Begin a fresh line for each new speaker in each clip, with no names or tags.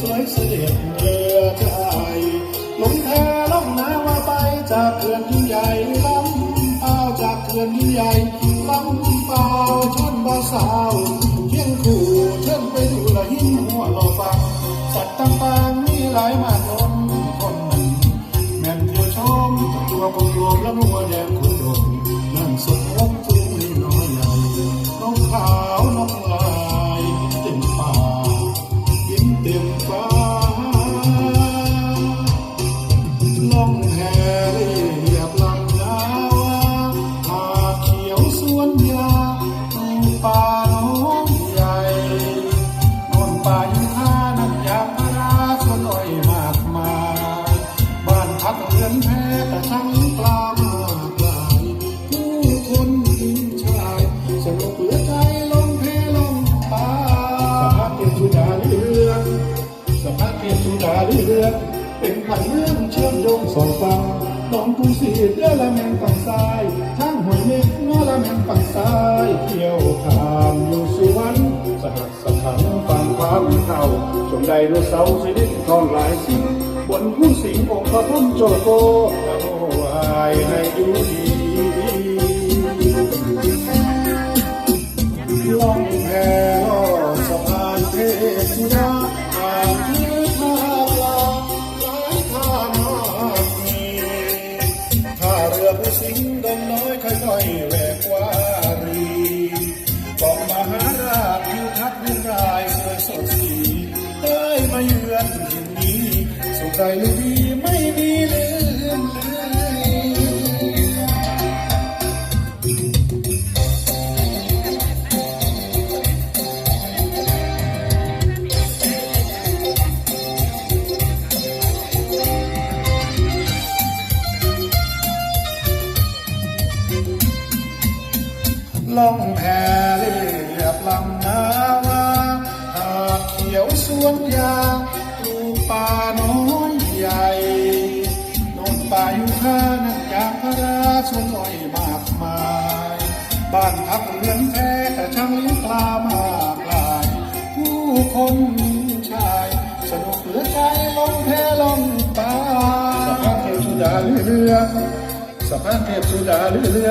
สวยเสด็จเรือใจลงแพล่องนาว่าไปจากเขื่อนยิ่งใหญ่ลำเปล่าจากเขื่อนยิ่งใหญ่ลำเปล่าชนบ่าสาวเที่ยงคู่เชิญไปดูละหินหัวเราฟังสัตว์ต่างๆมีหลายมากล้นคนนั้นแม่นเที่ยวชมตัวกลมๆแล้วนัวแดง วนยาป่าน้องใหญ่นนป่าอยิงท่าน้ำยางพาราสวนอ้อยมากมายบ้านพักเรือนแพแต่ช่งปลามากลายผู้คนหญิงชายสนุกเหลือใจลงเพลงป่าสภาพเปลี่ยนสุดาเรืองสภาพเปลี่ยนสุดาเรืองเป็นพันเรื่องเชื่อมโยงสองฝั่ง หนองกรุงศรีเรือละแมงฝั่งซ้ายทางห้วยเม็กนอละแมงฝั่งซ้ายเที่ยวทางอยู่สุวรรณสหัสสถันฝั่งขวามเข่าชมไดโนเสาร์ชนิทองหลายสิ่งบนผู้สิงองค์พระพุทธโจโกนะโมอายให้อยู่ดี สิงดงน้อยค่อยๆแหวกวารีกองมหาราชทิวทัศน์วิรายสวยสดสีได้มาเยือนถิ่นนี้สุขใจหรื ล่องแพเรียบลำนาวาหาดเขียวสวนยางปลูกป่าน้อยใหญ่นนป่าอยู่ข้านักยางพาราสวนอ้อยมากมาย บ้านพักเรือนแพแต่ช่างเลี้ยงปลามากลาย ผู้คนชาย สนุกเหลือใจลงแพลงป่าสะพานเทพสุดาเรื่อสะพานเทพสุดาเรื่อ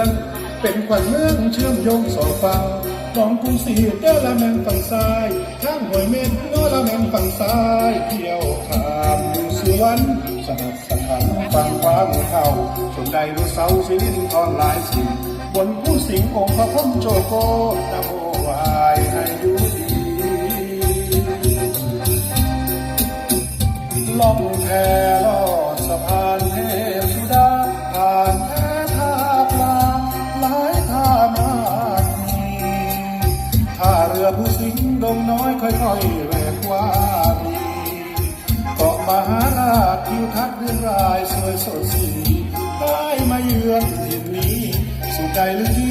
เป็นขวัญเมืองเชื่อมโยงสองฝั่งหนองกรุงศรีเดอละแมงฝั่งซ้ายข้างห้วยเม็ดนอละแมงฝั่งซ้ายเที่ยวขามอยู่สวนสหัสสถานฝั่งขวามือเข้าชมไดโนเสาสิลินทอนหลายสิ่งบนผู้สิงองค์พระพุทธโจโกนะโมวายให้อยู่ดีล่องแพ ผู้สิงดงน้อยค่อยๆแหวกว่าดีเกาะมหาราชทิวทัศน์เรื่องรายสวยสดสีได้มาเยือนถิ่นนี้สุขใจลึก